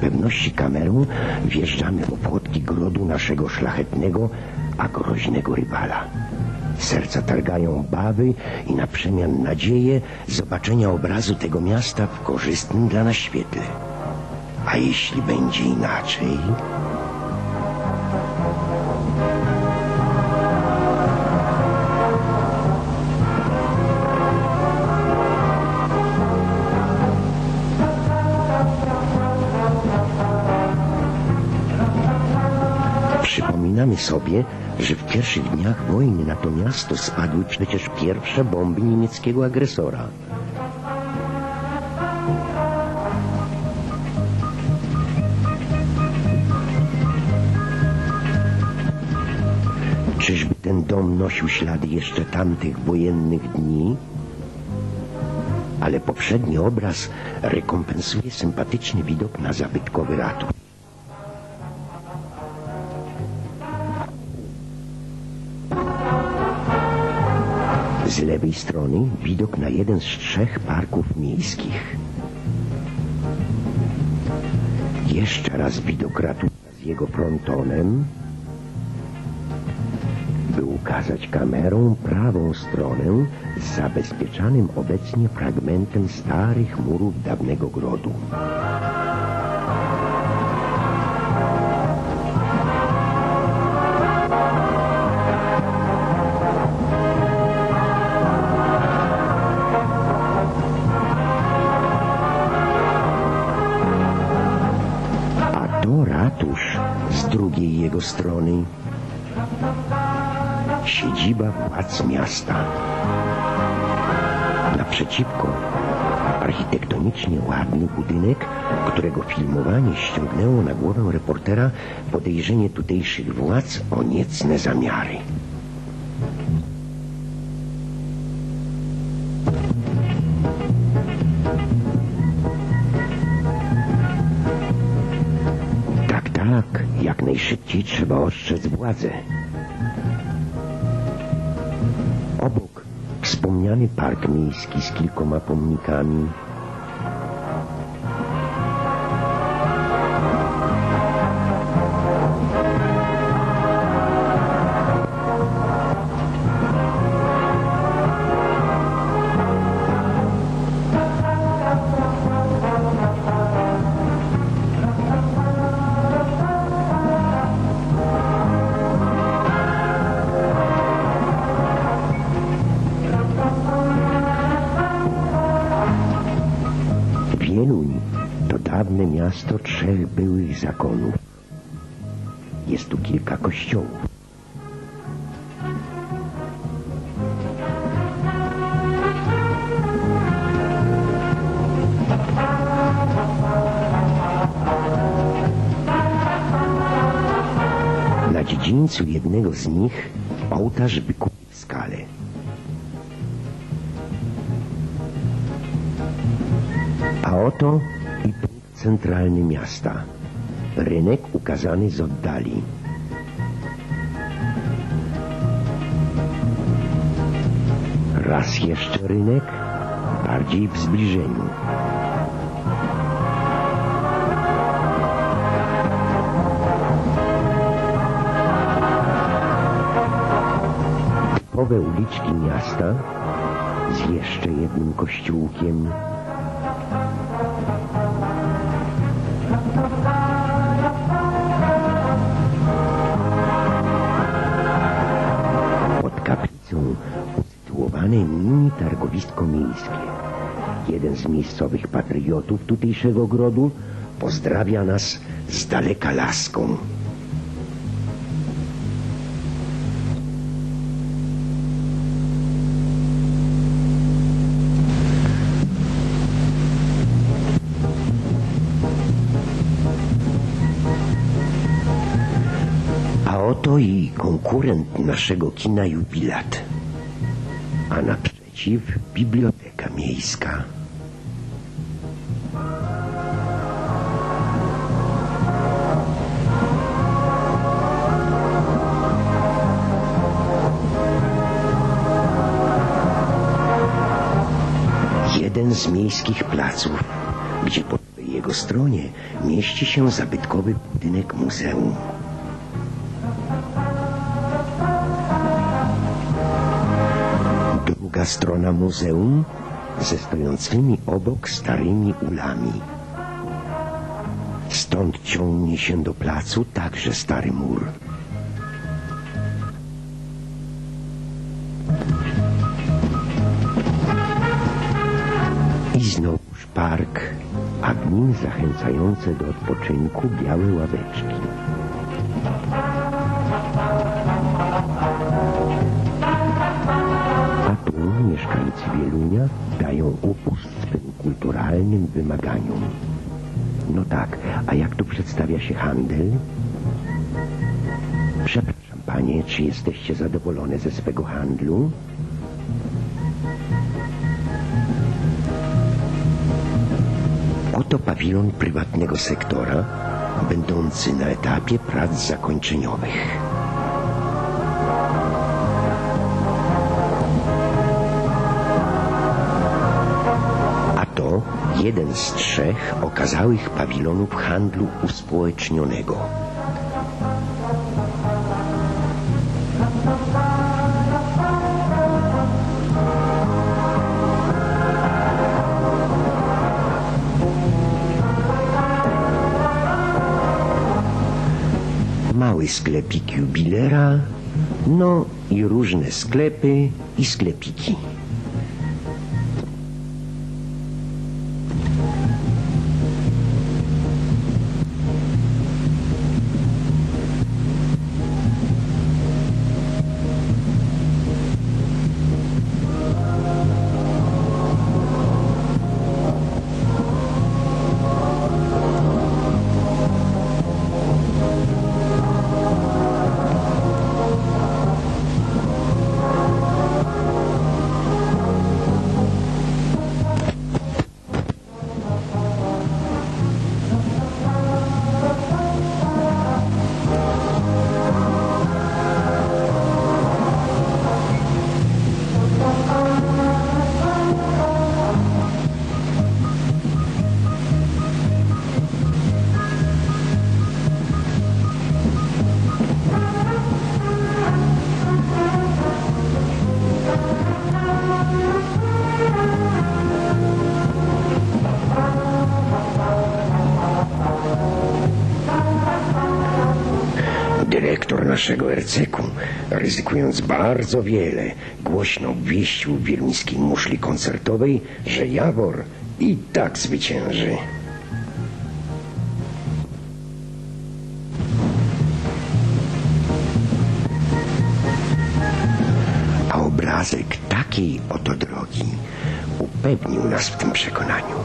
pewności kamerą wjeżdżamy w opłotki grodu naszego szlachetnego, a groźnego rywala. Serca targają bawy i na przemian nadzieję zobaczenia obrazu tego miasta w korzystnym dla nas świetle. A jeśli będzie inaczej... Przypominamy sobie, że w pierwszych dniach wojny na to miasto spadły przecież pierwsze bomby niemieckiego agresora. Czyżby ten dom nosił ślady jeszcze tamtych wojennych dni? Ale poprzedni obraz rekompensuje sympatyczny widok na zabytkowy ratusz. Z lewej strony widok na jeden z trzech parków miejskich. Jeszcze raz widok ratusza z jego frontonem, by ukazać kamerą prawą stronę z zabezpieczanym obecnie fragmentem starych murów dawnego grodu. To ratusz z drugiej jego strony. Siedziba władz miasta. Naprzeciwko architektonicznie ładny budynek, którego filmowanie ściągnęło na głowę reportera podejrzenie tutejszych władz o niecne zamiary. Jak najszybciej trzeba ostrzec władzę. Obok wspomniany park miejski z kilkoma pomnikami. To dawne miasto trzech byłych zakonów. Jest tu kilka kościołów. Na dziedzińcu jednego z nich ołtarz wykuty w skale. A oto centralny miasta. Rynek ukazany z oddali. Raz jeszcze rynek, bardziej w zbliżeniu. Typowe uliczki miasta z jeszcze jednym kościółkiem, usytuowane mini targowisko miejskie. Jeden z miejscowych patriotów tutejszego grodu pozdrawia nas z daleka laską. A oto i konkurent naszego kina Jubilat. A naprzeciw biblioteka miejska. Jeden z miejskich placów, gdzie pod jego stronie mieści się zabytkowy budynek muzeum. Strona muzeum ze stojącymi obok starymi ulami. Stąd ciągnie się do placu także stary mur. I znowuż park, a w nim zachęcające do odpoczynku białe ławeczki. Wielunia dają upust swym kulturalnym wymaganiom. No tak, a jak tu przedstawia się handel? Przepraszam panie, czy jesteście zadowolone ze swego handlu? Oto pawilon prywatnego sektora, będący na etapie prac zakończeniowych. Jeden z trzech okazałych pawilonów handlu uspołecznionego. Mały sklepik jubilera, no i różne sklepy i sklepiki. Naszego RCK-u, ryzykując bardzo wiele, głośno obwieścił w wieluńskiej muszli koncertowej, że Jawor i tak zwycięży. A obrazek takiej oto drogi upewnił nas w tym przekonaniu.